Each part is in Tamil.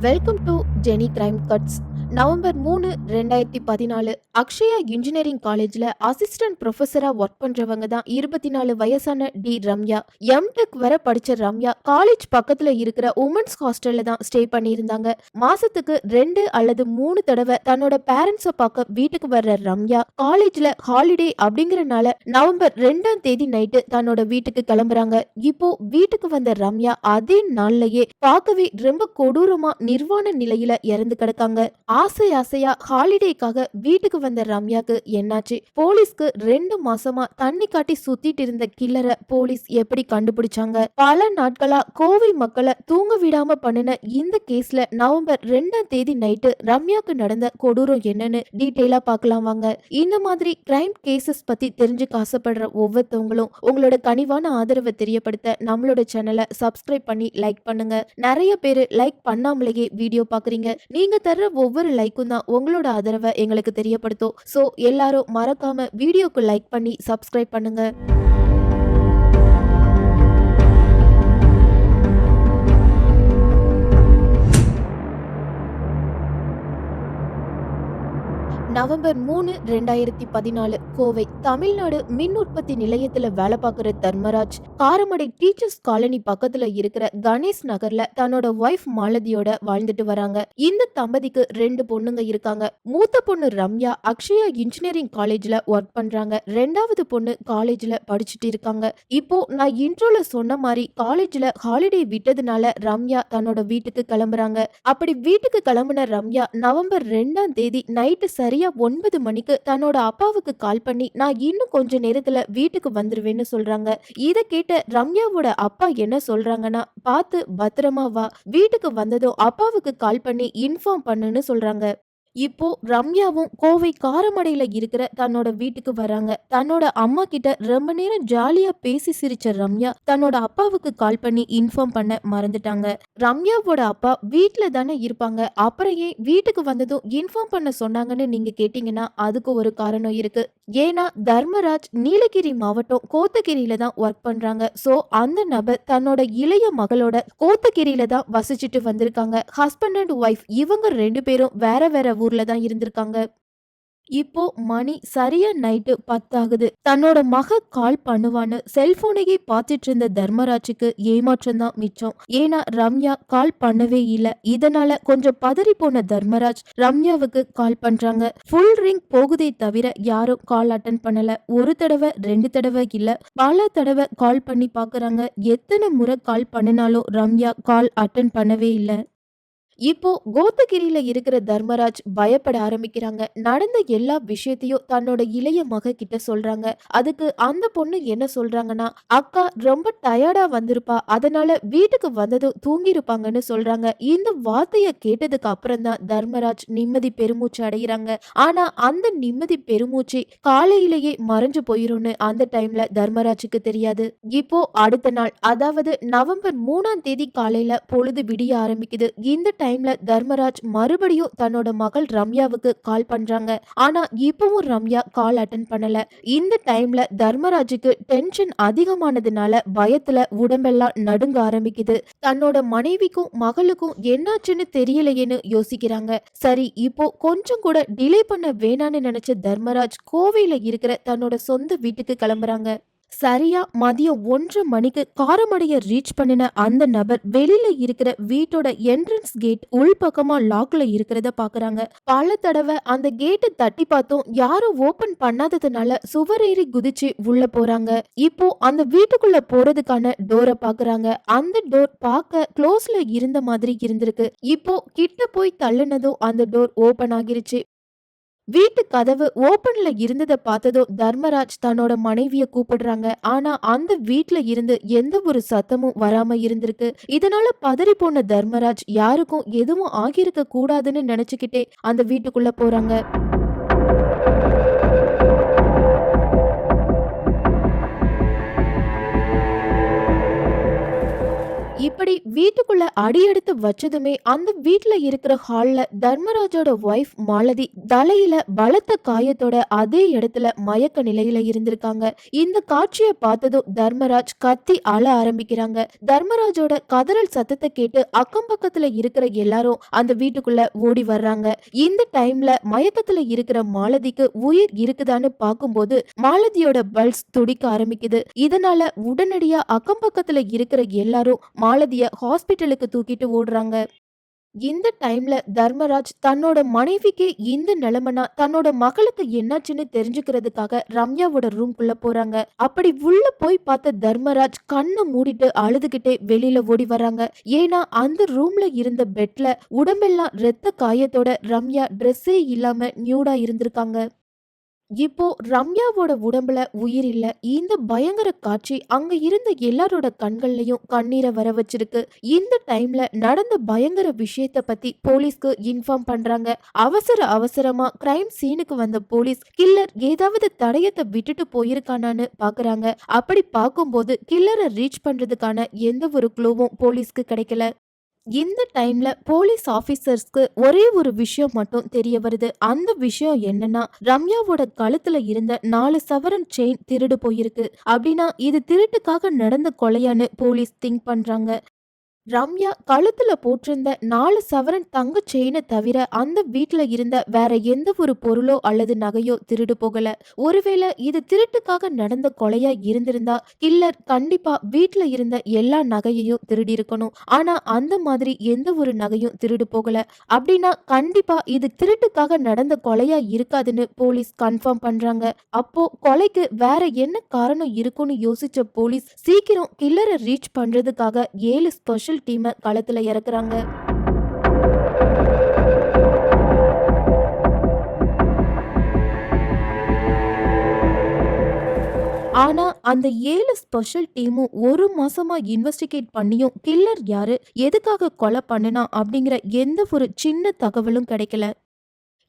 Welcome to Jenny crime cuts November மூணு ரெண்டாயிரத்தி பதினாலு அக்ஷயா இன்ஜினியரிங் காலேஜ்ல அசிஸ்டன்ட் ப்ரொஃபஸராக ஒர்க் பண்றவங்க தான் இருபத்தி நாலு வயசான டி ரம்யா. எம்டெக் வர படிச்ச ரம்யா காலேஜ் பக்கத்துல இருக்கிற உமன்ஸ் ஹாஸ்டல்ல தான் ஸ்டே பண்ணியிருந்தாங்க. மாசத்துக்கு ரெண்டு அல்லது மூணு தடவை தன்னோட பேரண்ட்ஸை பார்க்க வீட்டுக்கு வர்ற ரம்யா காலேஜ்ல ஹாலிடே அப்படிங்கிறனால நவம்பர் ரெண்டாம் தேதி நைட்டு தன்னோட வீட்டுக்கு கிளம்புறாங்க. இப்போ வீட்டுக்கு வந்த ரம்யா அதே நாள்லயே பார்க்கவே ரொம்ப கொடூரமா நிர்வாண நிலையில இறந்து கிடக்காங்க. ஆசை ஆசை ஆசையா ஹாலிடேக்காக வீட்டுக்கு வந்த ரம்யாக்கு என்னாச்சு? போலீஸ்க்கு ரெண்டு மாசமா தண்ணி காட்டி சுத்திட்டு இருந்த கில்லரை போலீஸ் எப்படி கண்டுபிடிச்சாங்க? பல நாட்களா கோவை மக்களை தூங்க விடாம பண்ணின இந்த கேஸ்ல நவம்பர் ரெண்டாம் தேதி நைட்டு ரம்யாக்கு நடந்த கொடூரம் என்னன்னு டீட்டெயிலா பார்க்கலாம் வாங்க. இந்த மாதிரி கிரைம் கேசஸ் பத்தி தெரிஞ்சுக்க ஆசைப்படுற ஒவ்வொருத்தவங்களும் உங்களோட கனிவான ஆதரவை தெரியப்படுத்த நம்மளோட சேனலை சப்ஸ்கிரைப் பண்ணி லைக் பண்ணுங்க. நிறைய பேர் லைக் பண்ணாமலேயே வீடியோ பாக்குறீங்க நீங்க தர்ற ஒவ்வொரு லைக்கும் தான் உங்களோட ஆதரவை எங்களுக்கு தெரியப்படுத்தும். ஸோ எல்லாரும் மறக்காம வீடியோக்கு லைக் பண்ணி சப்ஸ்கிரைப் பண்ணுங்க. நவம்பர் மூணு ரெண்டாயிரத்தி பதினாலு கோவை. தமிழ்நாடு மின் உற்பத்தி நிலையத்துல வேலை பார்க்குற தர்மராஜ். காரமடை டீச்சர்ஸ் காலனி பக்கத்துல இருக்கிற கணேஷ் நகர்ல தன்னோட ஒய்ஃப் மாலதியோட வாழ்ந்துட்டு வராங்க. இந்த தம்பதிக்கு ரெண்டு பொண்ணுங்க இருக்காங்க. மூத்த பொண்ணு ரம்யா அக்ஷயா இன்ஜினியரிங் காலேஜ்ல ஒர்க் பண்றாங்க. ரெண்டாவது பொண்ணு காலேஜ்ல படிச்சுட்டு இருக்காங்க. இப்போ நான் இன்ட்ரோல சொன்ன மாதிரி காலேஜ்ல ஹாலிடே விட்டதுனால ரம்யா தன்னோட வீட்டுக்கு கிளம்புறாங்க. அப்படி வீட்டுக்கு கிளம்புன ரம்யா நவம்பர் ரெண்டாம் தேதி நைட்டு சரியா ஒன்பது மணிக்கு தன்னோட அப்பாவுக்கு கால் பண்ணி நான் இன்னும் கொஞ்ச நேரத்துல வீட்டுக்கு வந்துருவேன்னு சொல்றாங்க. இத கேட்ட ரம்யாவோட அப்பா என்ன சொல்றாங்கன்னா பார்த்து பத்திரமா வா. வீட்டுக்கு வந்ததும் அப்பாவுக்கு கால் பண்ணி இன்ஃபார்ம் பண்ணுன்னு சொல்றாங்க. இப்போ ரம்யாவும் கோவை காரமடையில இருக்கிற தன்னோட வீட்டுக்கு வராங்க. தன்னோட அம்மா கிட்ட ரொம்ப நேரம் ஜாலியா பேசி சிரிச்ச ரம்யா தன்னோட அப்பாவுக்கு கால் பண்ணி இன்ஃபார்ம் பண்ண மறந்துட்டாங்க. ரம்யாவோட அப்பா வீட்டுல தானே இருப்பாங்க. அப்புறம் ஏன் வீட்டுக்கு வந்ததும் இன்ஃபார்ம் பண்ண சொன்னாங்கன்னு நீங்க கேட்டீங்கன்னா அதுக்கு ஒரு காரணம் இருக்கு. ஏன்னா தர்மராஜ் நீலகிரி மாவட்டம் கோத்தகிரியில தான் ஒர்க் பண்றாங்க. சோ அந்த நபர் தன்னோட இளைய மகளோட கோத்தகிரியில தான் வசிச்சுட்டு வந்திருக்காங்க. ஹஸ்பண்ட் அண்ட் ஒய்ஃப் இவங்க ரெண்டு பேரும் வேற வேற ஊர்ல தான் இருந்திருக்காங்க. இப்போ மணி சரியா நைட்டு பத்தாகுது. தன்னோட மக கால் பண்ணுவான்னு செல்போனையே பார்த்துட்டு இருந்த தர்மராஜுக்கு ஏமாற்றம் தான் மிச்சம். ஏன்னா ரம்யா கால் பண்ணவே இல்ல. இதனால கொஞ்சம் பதறி போன தர்மராஜ் ரம்யாவுக்கு கால் பண்றாங்க. ஃபுல் ரிங் போகுதே தவிர யாரும் கால் அட்டன் பண்ணல. ஒரு தடவை ரெண்டு தடவை இல்ல. பல தடவை கால் பண்ணி பாக்குறாங்க எத்தனை முறை கால் பண்ணினாலும் ரம்யா கால் அட்டன் பண்ணவே இல்லை. இப்போ கோத்தகிரியில இருக்கிற தர்மராஜ் பயப்பட ஆரம்பிக்கிறாங்க. நடந்த எல்லா விஷயத்தையும் தன்னோட இளைய மக கிட்ட சொல்றாங்க. அதுக்கு அந்த பொண்ணு என்ன சொல்றாங்கன்னா அக்கா ரொம்ப டயர்டா வந்திருப்பா. அதனால வீட்டுக்கு வந்ததும் தூங்கிருப்பாங்கன்னு சொல்றாங்க. இந்த வார்த்தைய கேட்டதுக்கு அப்புறம் தான் தர்மராஜ் நிம்மதி பெருமூச்சு அடைகிறாங்க. ஆனா அந்த நிம்மதி பெருமூச்சு காலையிலேயே மறைஞ்சு போயிரும்னு அந்த டைம்ல தர்மராஜுக்கு தெரியாது. இப்போ அடுத்த நாள் அதாவது நவம்பர் மூணாம் தேதி காலையில பொழுது விடிய ஆரம்பிக்குது. இந்த டைம்ல தர்மராஜ் மறுபடியும் தன்னோட மகள் ரம்யாவுக்கு கால் பண்றாங்க. ஆனா இப்பவும் ரம்யா கால் அட்டன் பண்ணல. இந்த டைம்ல தர்மராஜுக்கு டென்ஷன் அதிகமானதுனால பயத்துல உடம்பெல்லாம் நடுங்க ஆரம்பிக்குது. தன்னோட மனைவிக்கும் மகளுக்கும் என்னாச்சுன்னு தெரியலையேன்னு யோசிக்கிறாங்க. சரி இப்போ கொஞ்சம் கூட டிலே பண்ண வேணான்னு நினைச்ச தர்மராஜ் கோவையில இருக்கிற தன்னோட சொந்த வீட்டுக்கு கிளம்புறாங்க. சரியா மதியம் ஒன்றரை மணிக்கு காரமடைய ரீச் பண்ணின அந்த நபர் வெளியில இருக்கிற வீட்டோட என்ட்ரன்ஸ் கேட் உள்பக்கமா லாக்ல இருக்கிறத பாக்குறாங்க. பல தடவை அந்த கேட்டை தட்டி பார்த்தும் யாரும் ஓபன் பண்ணாததுனால சுவரேறி குதிச்சு உள்ள போறாங்க. இப்போ அந்த வீட்டுக்குள்ள போறதுக்கான டோரை பாக்குறாங்க. அந்த டோர் பார்க்க க்ளோஸ்ல இருந்த மாதிரி இருந்திருக்கு. இப்போ கிட்ட போய் தள்ளுனதும் அந்த டோர் ஓபன் ஆகிருச்சு. வீட்டு கதவு ஓப்பன்ல இருந்ததை பார்த்ததும் தர்மராஜ் தன்னோட மனைவிய கூப்பிடுறாங்க. ஆனா அந்த வீட்டுல இருந்து எந்த ஒரு சத்தமும் வராம இருந்திருக்கு. இதனால பதறி போன தர்மராஜ் யாருக்கும் எதுவும் ஆகியிருக்க கூடாதுன்னு நினைச்சுக்கிட்டே அந்த வீட்டுக்குள்ள போறாங்க. இப்படி வீட்டுக்குள்ள அடியெடுத்து வச்சதுமே அந்த வீட்டுல இருக்கிற ஹால்ல தர்மராஜோட ஒய்ஃப் மாலதி தலையில பலத்த காயத்தோட அதே இடத்துல மயக்க நிலையில இருந்திருக்காங்க. இந்த காட்சியை பார்த்ததும் தர்மராஜ் கத்தி அழ ஆரம்பிக்கிறாங்க. தர்மராஜோட கதறல் சத்தத்தை கேட்டு அக்கம் பக்கத்துல இருக்கிற எல்லாரும் அந்த வீட்டுக்குள்ள ஓடி வர்றாங்க. இந்த டைம்ல மயக்கத்துல இருக்கிற மாலதிக்கு உயிர் இருக்குதான்னு பார்க்கும்போது மாலதியோட பல்ஸ் துடிக்க ஆரம்பிக்குது. இதனால உடனடியா அக்கம் பக்கத்துல இருக்கிற எல்லாரும் மாலதிய ஹாஸ்பிட்டலுக்கு தூக்கிட்டு ஓடுறாங்க. இந்த டைம்ல தர்மராஜ் தன்னோட மனைவிக்கு இந்த நிலைமைனா தன்னோட மகளுக்கு என்னாச்சுன்னு தெரிஞ்சுக்கிறதுக்காக ரம்யாவோட ரூம்குள்ள போறாங்க. அப்படி உள்ள போய் பார்த்த தர்மராஜ் கண்ணை மூடிட்டு அழுதுகிட்டே வெளியில ஓடி வராங்க. ஏன்னா அந்த ரூம்ல இருந்த பெட்ல உடம்பெல்லாம் ரத்த காயத்தோட ரம்யா ட்ரெஸ்ஸே இல்லாம நியூடா இருந்திருக்காங்க. இப்போ ரம்யாவோட உடம்புல உயிர் இல்ல இந்த பயங்கர காட்சி அங்க இருந்த எல்லாரோட கண்கள்லயும் கண்ணீரை வர வச்சிருக்கு. இந்த டைம்ல நடந்த பயங்கர விஷயத்த பத்தி போலீஸ்க்கு இன்ஃபார்ம் பண்றாங்க. அவசர அவசரமா கிரைம் சீனுக்கு வந்த போலீஸ் கில்லர் ஏதாவது தடயத்தை விட்டுட்டு போயிருக்கானான்னு பாக்குறாங்க. அப்படி பார்க்கும்போது கில்லரை ரீச் பண்றதுக்கான எந்த ஒரு க்ளூவும் போலீஸ்க்கு கிடைக்கல. இந்த டைம்ல போலீஸ் ஆபீசர்ஸ்க்கு ஒரே ஒரு விஷயம் மட்டும் தெரிய வருது. அந்த விஷயம் என்னன்னா ரம்யாவோட கழுத்துல இருந்த நாலு சவரன் செயின் திருடு போயிருக்கு. அப்படின்னா இது திருட்டுக்காக நடந்த கொலையான்னு போலீஸ் திங்க் பண்றாங்க. ரம்யா கழுத்துல போட்டிருந்த நாலு சவரன் தங்க செயினை தவிர அந்த வீட்டுல இருந்த வேற எந்த ஒரு பொருளோ அல்லது நகையோ திருடு போகல. ஒருவேளை இது திருட்டுக்காக நடந்த கொலையா இருந்திருந்தா கில்லர் கண்டிப்பா வீட்டுல இருந்த எல்லா நகையையும் திருடி இருக்கணும் ஆனா அந்த மாதிரி எந்த ஒரு நகையும் திருடு போகல. அப்படின்னா கண்டிப்பா இது திருட்டுக்காக நடந்த கொலையா இருக்காதுன்னு போலீஸ் கன்ஃபார்ம் பண்றாங்க. அப்போ கொலைக்கு வேற என்ன காரணம் இருக்கும்னு யோசிச்ச போலீஸ் சீக்கிரம் கில்லரை ரீச் பண்றதுக்காக ஏழு ஸ்பெஷல் ஸ்பெஷல் டீமை களத்தில் இறக்குறாங்க. ஆனா அந்த ஏழு ஸ்பெஷல் டீமும் ஒரு மாசமா இன்வெஸ்டிகேட் பண்ணியும் கில்லர் யாரு எதுக்காக கொலை பண்ணினா அப்படிங்கிற எந்த ஒரு சின்ன தகவலும் கிடைக்கல.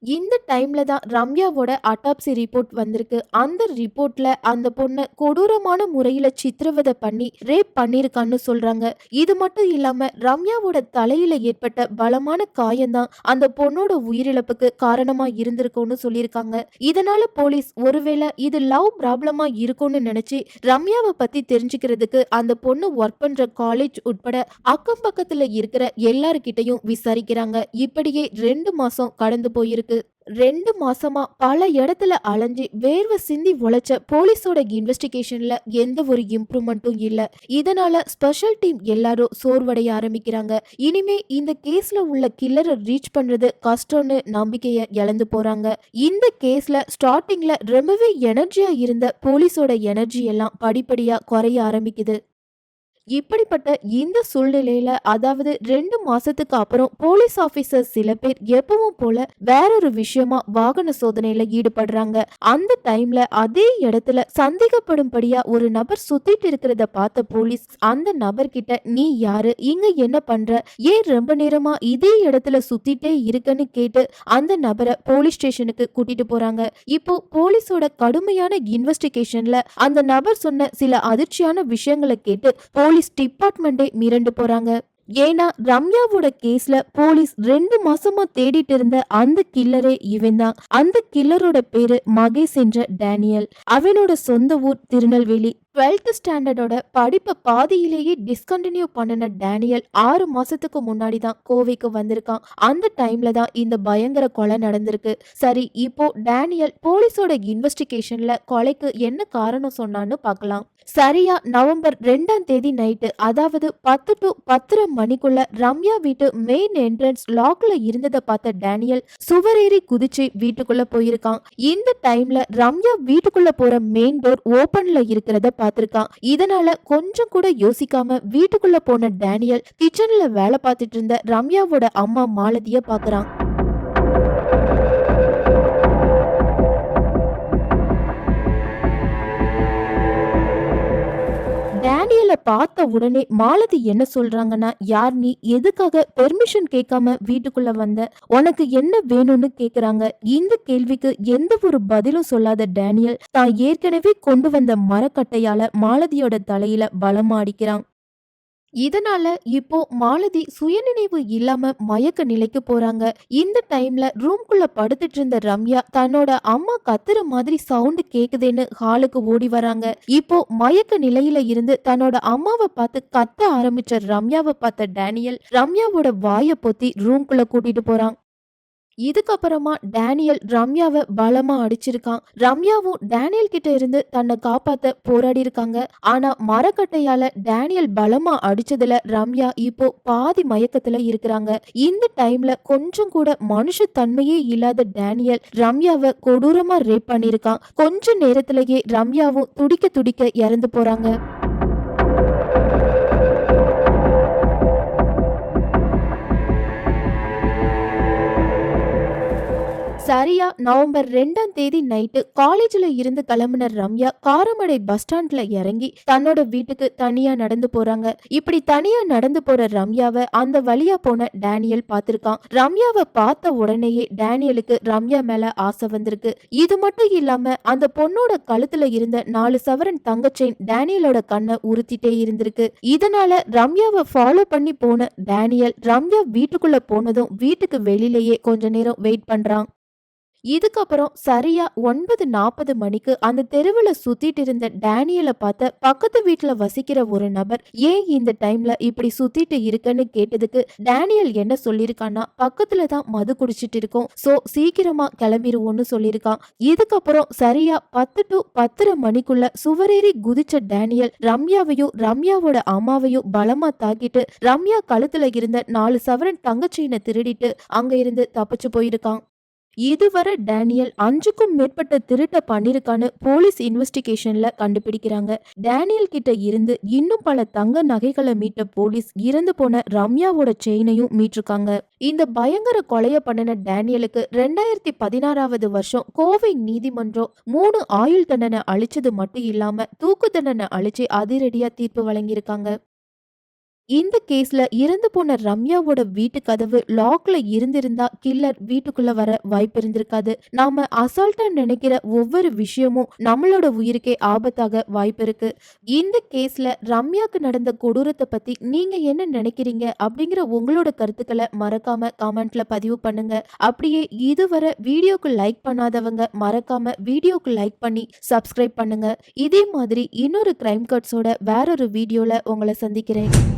இந்த டைம்ல தான் ரம்யாவோட அட்டாப்சி ரிப்போர்ட் வந்திருக்கு. அந்த ரிப்போர்ட்ல அந்த பொண்ணை கொடூரமான முறையில சித்திரவதை பண்ணி ரேப் பண்ணிருக்கான்னு சொல்றாங்க. இது மட்டும் இல்லாம ரம்யாவோட தலையில ஏற்பட்ட பலமான காயம்தான் அந்த பொண்ணோட உயிரிழப்புக்கு காரணமா இருந்திருக்கும்னு சொல்லியிருக்காங்க. இதனால போலீஸ் ஒருவேளை இது லவ் ப்ராப்ளமா இருக்கும்னு நினைச்சு ரம்யாவை பத்தி தெரிஞ்சுக்கிறதுக்கு அந்த பொண்ணு ஒர்க் பண்ற காலேஜ் உட்பட அக்கம் பக்கத்துல இருக்கிற எல்லாருக்கிட்டையும் விசாரிக்கிறாங்க. இப்படியே ரெண்டு மாசம் கடந்து போயிருக்கு. ரெண்டு மாசமா பல இடத்துல அலைஞ்சு வேர்வை சிந்தி உழைச்ச போலீஸோட இன்வெஸ்டிகேஷன்ல எந்த ஒரு இம்ப்ரூவ்மெண்ட்டும் இல்ல. இதனால ஸ்பெஷல் டீம் எல்லாரும் சோர்வடைய ஆரம்பிக்கிறாங்க. இனிமே இந்த கேஸ்ல உள்ள கில்லரை ரீச் பண்றது கஷ்டம்னு நம்பிக்கையை இழந்து போறாங்க. இந்த கேஸ்ல ஸ்டார்டிங்ல ரொம்பவே எனர்ஜியா இருந்த போலீஸோட எனர்ஜி எல்லாம் படிப்படியா குறைய ஆரம்பிக்குது. இப்படிப்பட்ட இந்த சூழ்நிலையில அதாவது ரெண்டு மாசத்துக்கு அப்புறம் போலீஸ் ஆபீசர் சில பேர் எப்பவும் போல வேறொரு விஷயமா வாகன சோதனையில ஈடுபடுறாங்க. அந்த டைம்ல அதே இடத்துல சந்தேகப்படும்படியா ஒரு நபர் சுத்திட்டு இருக்கிறத பார்த்த போலீஸ் அந்த நபர் கிட்ட நீ யாரு? இங்க என்ன பண்ற? ஏன் ரொம்ப நேரமா இதே இடத்துல சுத்திட்டே இருக்கன்னு கேட்டு அந்த நபரை போலீஸ் ஸ்டேஷனுக்கு கூட்டிட்டு போறாங்க. இப்போ போலீஸோட கடுமையான இன்வெஸ்டிகேஷன்ல அந்த நபர் சொன்ன சில அதிர்ச்சியான விஷயங்களை கேட்டு போலீஸ் போலீஸ் டிபார்ட்மெண்ட்டே மிரண்டு போறாங்க. ஏன்னா ரம்யாவோட கேஸ்ல போலீஸ் ரெண்டு மாசமா தேடிட்டு இருந்த அந்த கில்லரே இவன் தான் அந்த கில்லரோட பேரு மகேஷ் என்ற டேனியல். அவனோட சொந்த ஊர் திருநெல்வேலி. டுவெல்த் ஸ்டாண்டர்டோட படிப்பை பாதியிலேயே டிஸ்கண்டினியூ பண்ணின டேனியல் ஆறு மாசத்துக்கு முன்னாடி தான் கோவைக்கு வந்திருக்கான். அந்த டைம்ல தான் இந்த பயங்கர கொலை நடந்திருக்கு. சரி இப்போ டேனியல் போலீஸோட இன்வெஸ்டிகேஷன்ல கொலைக்கு என்ன காரணம் சொன்னான்னு பார்க்கலாம். சரியா நவம்பர் ரெண்டாம் தேதி நைட்டு அதாவது பத்து டு பத்தரை மணிக்குள்ள ரம்யா வீட்டு மெயின் என்ட்ரன்ஸ் லாக்ல இருந்ததை பார்த்த டேனியல் சுவரேறி குதிச்சு வீட்டுக்குள்ள போயிருக்கான். இந்த டைம்ல ரம்யா வீட்டுக்குள்ள போற மெயின் டோர் ஓபன்ல இருக்கிறத பார்த்திருக்கான். இதனால கொஞ்சம் கூட யோசிக்காம வீட்டுக்குள்ள போன டேனியல் கிச்சன்ல வேலை பார்த்துட்டு இருந்த ரம்யாவோட அம்மா மாலதிய பாக்குறான் டேனியலை பார்த்த உடனே மாலதி என்ன சொல்றாங்கன்னா யார் நீ? எதுக்காக பெர்மிஷன் கேட்காம வீட்டுக்குள்ள வந்த? உனக்கு என்ன வேணும்னு கேக்குறாங்க? இந்த கேள்விக்கு எந்த ஒரு பதிலும் சொல்லாத டேனியல் தான் ஏற்கனவே கொண்டு வந்த மரக்கட்டையால மாலதியோட தலையில பலமா அடிக்கிறான் இதனால இப்போ மாலதி சுயநினைவு இல்லாம மயக்க நிலைக்கு போறாங்க. இந்த டைம்ல ரூம்குள்ள படுத்துட்டு இருந்த ரம்யா தன்னோட அம்மா கத்துற மாதிரி சவுண்ட் கேக்குதுன்னு ஹாலுக்கு ஓடி வராங்க. இப்போ மயக்க நிலையில இருந்து தன்னோட அம்மாவை பார்த்து கத்த ஆரம்பிச்ச ரம்யாவை பார்த்த டேனியல் ரம்யாவோட வாயை பொத்தி ரூம்குள்ள கூட்டிட்டு போறான். இதுக்கப்புறமா டேனியல் ரம்யாவை பலமா அடிச்சிருக்கான். ரம்யாவும் டேனியல் கிட்ட இருந்து தன்னை காப்பாத்த போராடி இருக்காங்க. ஆனா மரக்கட்டையால டேனியல் பலமா அடிச்சதுல ரம்யா இப்போ பாதி மயக்கத்துல இருக்கிறாங்க. இந்த டைம்ல கொஞ்சம் கூட மனுஷ தன்மையே இல்லாத டேனியல் ரம்யாவை கொடூரமா ரேப் பண்ணிருக்கான் கொஞ்ச நேரத்திலேயே ரம்யாவும் துடிக்க துடிக்க இறந்து போறாங்க. சரியா நவம்பர் ரெண்டாம் தேதி நைட்டு காலேஜ்ல இருந்து கிளம்புன ரம்யா காரமடை பஸ் ஸ்டாண்ட்ல இறங்கி தன்னோட வீட்டுக்கு தனியா நடந்து போறாங்க. இப்படி தனியா நடந்து போற ரம்யாவை அந்த வழியா போன டேனியல் பார்த்திருக்கான். ரம்யாவை பார்த்த உடனேயே டேனியலுக்கு ரம்யா மேல ஆசை வந்திருக்கு. இது மட்டும் இல்லாம அந்த பொண்ணோட கழுத்துல இருந்த நாலு சவரன் தங்கச்செயின் டேனியலோட கண்ணை உறுத்திட்டே இருந்திருக்கு. இதனால ரம்யாவை ஃபாலோ பண்ணி போன டேனியல் ரம்யா வீட்டுக்குள்ள போனதும் வீட்டுக்கு வெளியிலேயே கொஞ்ச நேரம் வெயிட் பண்றான். இதுக்கப்புறம் சரியா ஒன்பது நாற்பது மணிக்கு அந்த தெருவில் சுத்திட்டு இருந்த டேனியலை பார்த்த பக்கத்து வீட்டுல வசிக்கிற ஒரு நபர் ஏன் இந்த டைம்ல இப்படி சுத்திட்டு இருக்கன்னு கேட்டதுக்கு டேனியல் என்ன சொல்லியிருக்கான்னா பக்கத்துல தான் மது குடிச்சிட்டு இருக்கோம். சோ சீக்கிரமா கிளம்பிடுவோம்னு சொல்லியிருக்கான் இதுக்கப்புறம் சரியா பத்து டு பத்தரை மணிக்குள்ள சுவரேறி குதிச்ச டேனியல் ரம்யாவையும் ரம்யாவோட அம்மாவையும் பலமா தாக்கிட்டு ரம்யா கழுத்துல இருந்த நாலு சவரன் தங்கச்சீனை திருடிட்டு அங்க இருந்து தப்பிச்சு போயிருக்கான். இதுவரை டேனியல் அஞ்சுக்கும் மேற்பட்ட திருட்ட பண்ணிருக்கான்னு போலீஸ் இன்வெஸ்டிகேஷன்ல கண்டுபிடிக்கிறாங்க. டேனியல் கிட்ட இருந்து இன்னும் பல தங்க நகைகளை மீட்ட போலீஸ் இறந்து போன ரம்யாவோட செயினையும் மீட்டிருக்காங்க. இந்த பயங்கர கொலைய பண்ணின டேனியலுக்கு ரெண்டாயிரத்தி பதினாறாவது வருஷம் கோவை நீதிமன்றம் மூணு ஆயுள் தண்டனை அழிச்சது மட்டும் இல்லாம தூக்கு தண்டனை அழிச்சு அதிரடியா தீர்ப்பு வழங்கியிருக்காங்க. இந்த கேஸ்ல இறந்து போன ரம்யாவோட வீட்டு கதவு லாக்ல இருந்திருந்தா கில்லர் வீட்டுக்குள்ள வர வாய்ப்பு இருந்திருக்காது. நாம அசால்ட்டா நினைக்கிற ஒவ்வொரு விஷயமும் நம்மளோட உயிருக்கே ஆபத்தாக வாய்ப்பு இருக்கு. இந்த கேஸ்ல ரம்யாக்கு நடந்த கொடூரத்தை பத்தி நீங்க என்ன நினைக்கிறீங்க அப்படிங்கிற உங்களோட கருத்துக்களை மறக்காம கமெண்ட்ல பதிவு பண்ணுங்க. அப்படியே இதுவரை வீடியோக்கு லைக் பண்ணாதவங்க மறக்காம வீடியோக்கு லைக் பண்ணி சப்ஸ்கிரைப் பண்ணுங்க. இதே மாதிரி இன்னொரு கிரைம் கட்ஸோட வேறொரு வீடியோல உங்களை சந்திக்கிறேன்.